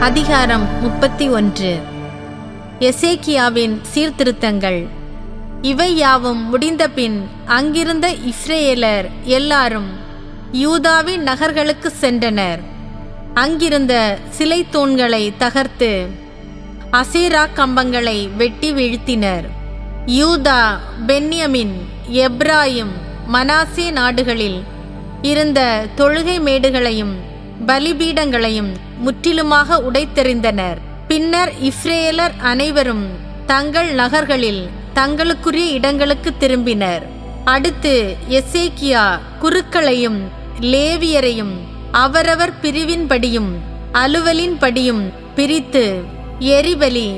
அதிகாரம் முப்பத்தி ஒன்று. எசேக்கியாவின் சீர்திருத்தங்கள். இவை யாவும் முடிந்தபின் அங்கிருந்த இஸ்ரேலர் எல்லாரும் யூதாவின் நகர்களுக்கு சென்றனர். அங்கிருந்த சிலை தூண்களை தகர்த்து அசேரா கம்பங்களை வெட்டி வீழ்த்தினர். யூதா பென்யமின் எப்ராயும் மனாசே நாடுகளில் இருந்த தொழுகை மேடுகளையும் பலிபீடங்களையும் முற்றிலுமாக உடைத்தெறிந்தனர். பின்னர் இஸ்ரேலர் அனைவரும் தங்கள் நகர்களில் தங்களுக்குரிய இடங்களுக்கு திரும்பினர். அடுத்து எசேக்கியா குருக்களையும் லேவியரையும் அவரவர் பிரிவின்படியும் அலுவலின்படியும் பிரித்து எரிபலி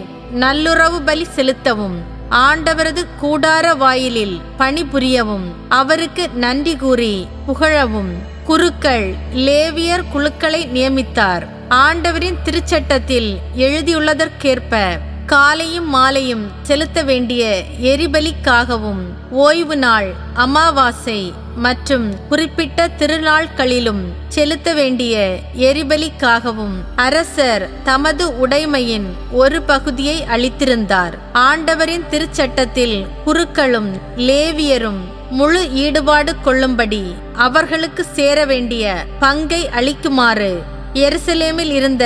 நல்லுறவு பலி செலுத்தவும் ஆண்டவரது கூடார வாயிலில் பணிபுரியவும் அவருக்கு நன்றி கூறி புகழவும். குருக்கள் லேவியர் குழுக்களை நியமித்தார். ஆண்டவரின் திருச்சட்டத்தில் எழுதியுள்ளதற்கேற்ப காலையும் மாலையும் செலுத்த வேண்டிய எரிபலிக்காகவும் ஓய்வு நாள் அமாவாசை மற்றும் குறிப்பிட்ட திருநாட்களிலும் செலுத்த வேண்டிய எரிபலிக்காகவும் அரசர் தமது உடைமையின் ஒரு பகுதியை அளித்திருந்தார். ஆண்டவரின் திருச்சட்டத்தில் குருக்களும் லேவியரும் முழு ஈடுபாடு கொள்ளும்படி அவர்களுக்கு சேர வேண்டிய பங்கை அளிக்குமாறு எருசலேமில் இருந்த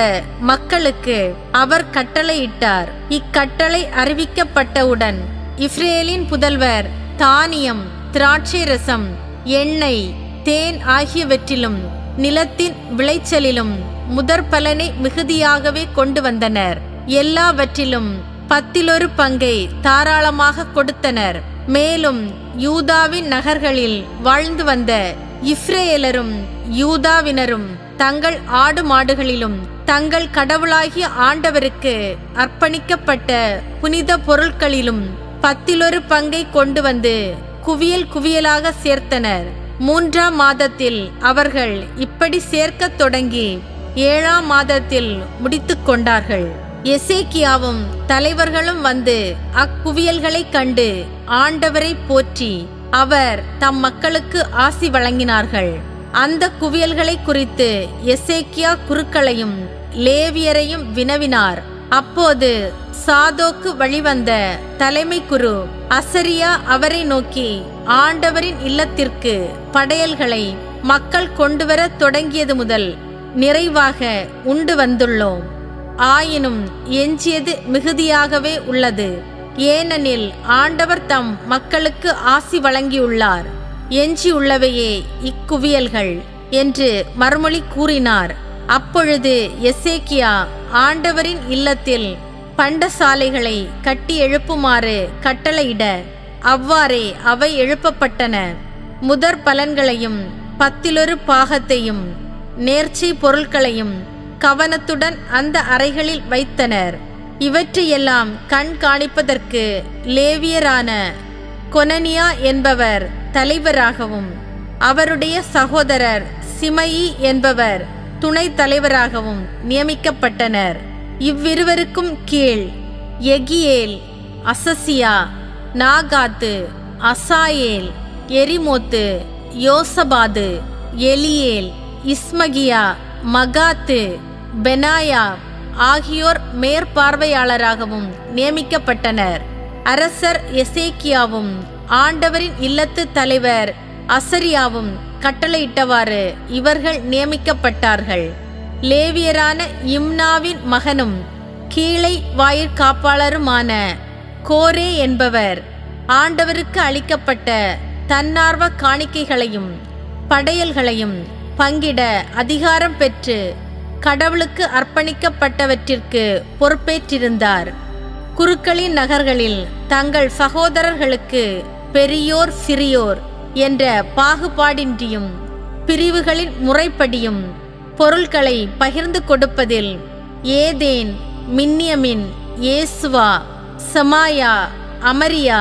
மக்களுக்கு அவர் கட்டளையிட்டார். இக்கட்டளை அறிவிக்கப்பட்டவுடன் இஸ்ரேலின் புதல்வர் தானியம் திராட்சை ரசம் எண்ணெய் தேன் ஆகியவற்றிலும் நிலத்தின் விளைச்சலிலும் முதற் பலனை மிகுதியாகவே கொண்டு வந்தனர். எல்லாவற்றிலும் பத்திலொரு பங்கை தாராளமாக கொடுத்தனர். மேலும் யூதாவின் நகர்களில் வாழ்ந்து வந்த இஸ்ரேலரும் யூதாவினரும் தங்கள் ஆடு மாடுகளிலும் தங்கள் கடவுளாகிய ஆண்டவருக்கு அர்ப்பணிக்கப்பட்ட புனித பொருட்களிலும் பத்திலொரு பங்கை கொண்டு வந்து குவியல் குவியலாக சேர்த்தனர். மூன்றாம் மாதத்தில் அவர்கள் இப்படி சேர்க்கத் தொடங்கி ஏழாம் மாதத்தில் முடித்துக் கொண்டார்கள். எசேக்கியாவும் தலைவர்களும் வந்து அக்குவியல்களைக் கண்டு ஆண்டவரை போற்றி அவர் தம் மக்களுக்கு ஆசி வழங்கினார்கள். அந்த குவியல்களை குறித்து எசேக்கியா குருக்களையும் லேவியரையும் வினவினார். அப்போது சாதோக்கு வழிவந்த தலைமை குரு அசரியா அவரை நோக்கி ஆண்டவரின் இல்லத்திற்கு படையல்களை மக்கள் கொண்டுவர தொடங்கியது முதல் நிறைவாக உண்டு வந்துள்ளோம். ஆயினும் எஞ்சியது மிகுதியாகவே உள்ளது. ஏனெனில் ஆண்டவர் தம் மக்களுக்கு ஆசி வழங்கியுள்ளார். எஞ்சியுள்ளவையே இக்குவியல்கள் என்று மறுமொழி கூறினார். அப்பொழுது எசேக்கியா ஆண்டவரின் இல்லத்தில் பண்டசாலைகளை கட்டி எழுப்புமாறு கட்டளையிட அவ்வாறே அவை எழுப்பப்பட்டன. முதற் பலன்களையும் பத்திலொரு பாகத்தையும் நேர்ச்சை பொருட்களையும் கவனத்துடன் அந்த அறைகளில் வைத்தனர். இவற்றையெல்லாம் கண்காணிப்பதற்கு லேவியரான கொனனியா என்பவர் தலைவராகவும் அவருடைய சகோதரர் சிமயி என்பவர் துணைத் தலைவராகவும் நியமிக்கப்பட்டனர். இவ்விருவருக்கும் கீழ் எகியேல் அசசியா நாகாத்து அசாயேல் எரிமோத்து யோசபாது எலியேல் இஸ்மகியா மகாத்து பெனாயா ஆகியோர் மேற்பார்வையாளராகவும் நியமிக்கப்பட்டனர். அரசர் எசேக்கியாவும் ஆண்டவரின் இல்லத்து தலைவர் அசரியாவும் கட்டளையிட்டவாறு இவர்கள் நியமிக்கப்பட்டார்கள். லேவியரான இம்னாவின் மகனும் கீழை வாயிற்காப்பாளருமான கோரே என்பவர் ஆண்டவருக்கு அளிக்கப்பட்ட தன்னார்வ காணிக்கைகளையும் படையல்களையும் பங்கிட அதிகாரம் பெற்று கடவுளுக்கு அர்ப்பணிக்கப்பட்டவற்றிற்கு பொறுப்பேற்றிருந்தார். குருக்களின் நகர்களில் தங்கள் சகோதரர்களுக்கு பெரியோர் சிறியோர் என்ற பாகுபாடின்றியும் பிரிவுகளின் முறைப்படியும் பொருள்களை பகிர்ந்து கொடுப்பதில் ஏதேன் மின்னியமின் ஏசுவா சமாயா அமரியா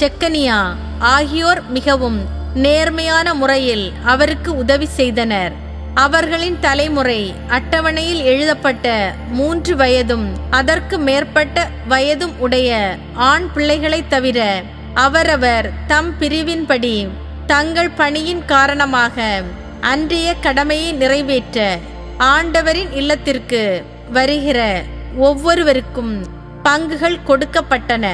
செக்கனியா ஆகியோர் மிகவும் நேர்மையான முறையில் அவருக்கு உதவி செய்தனர். அவர்களின் தலைமுறை அட்டவணையில் எழுதப்பட்ட மூன்று வயதும் அதற்கு மேற்பட்ட வயதும் உடைய ஆண் பிள்ளைகளைத் தவிர அவரவர் தம் பிரிவின்படி தங்கள் பணியின் காரணமாக அன்றைய கடமையை நிறைவேற்ற ஆண்டவரின் இல்லத்திற்கு வருகிற ஒவ்வொருவருக்கும் பங்குகள் கொடுக்கப்பட்டன.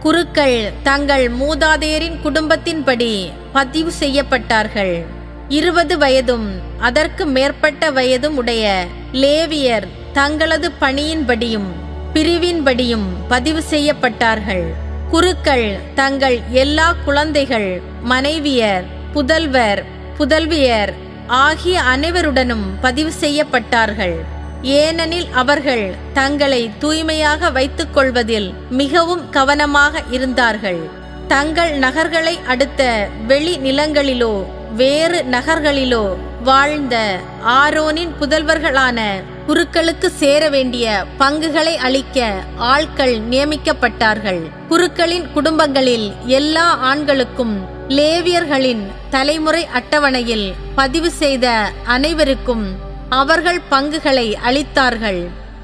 குருக்கள் தங்கள் மூதாதையரின் குடும்பத்தின்படி பதிவு செய்யப்பட்டார்கள். இருபது வயதும் அதற்கு மேற்பட்ட வயதும் உடைய லேவியர் தங்களது பணியின்படியும் பிரிவின்படியும் பதிவு செய்யப்பட்டார்கள். குருக்கள் தங்கள் எல்லா குழந்தைகள் மனைவியர் புதல்வர் புதல்வியர் ஆகிய அனைவருடனும் பதிவு செய்யப்பட்டார்கள். ஏனெனில் அவர்கள் தங்களை தூய்மையாக வைத்துக் கொள்வதில் மிகவும் கவனமாக இருந்தார்கள். தங்கள் நகர்களை அடுத்த வெளி நிலங்களிலோ வேறு நகர்களிலோ வாழ்ந்த ஆரோனின் புதல்வர்களான குருக்களுக்கு சேர வேண்டிய பங்குகளை அளிக்க ஆட்கள் நியமிக்கப்பட்டார்கள். குருக்களின் குடும்பங்களில் எல்லா ஆண்களுக்கும் லேவியர்களின் தலைமுறை அட்டவணையில் பதிவு செய்த அனைவருக்கும் அவர்கள் பங்குகளை அளித்தார்கள்.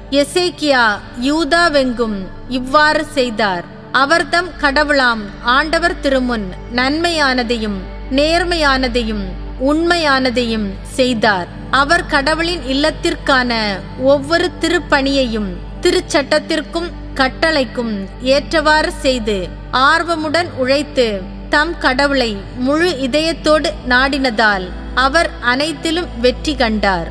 எசேக்கியா யூதாவெங்கும் இவ்வாறு செய்தார். அவர்தம் கடவுளாம் ஆண்டவர் திருமுன் நன்மையானதையும் நேர்மையானதையும் உண்மையானதையும் செய்தார். அவர் கடவுளின் இல்லத்திற்கான ஒவ்வொரு திருப்பணியையும் திருச்சட்டத்திற்கும் கட்டளைக்கும் ஏற்றவாறு செய்து ஆர்வமுடன் உழைத்து தம் கடவுளை முழு இதயத்தோடு நாடினதால் அவர் அனைத்திலும் வெற்றி கண்டார்.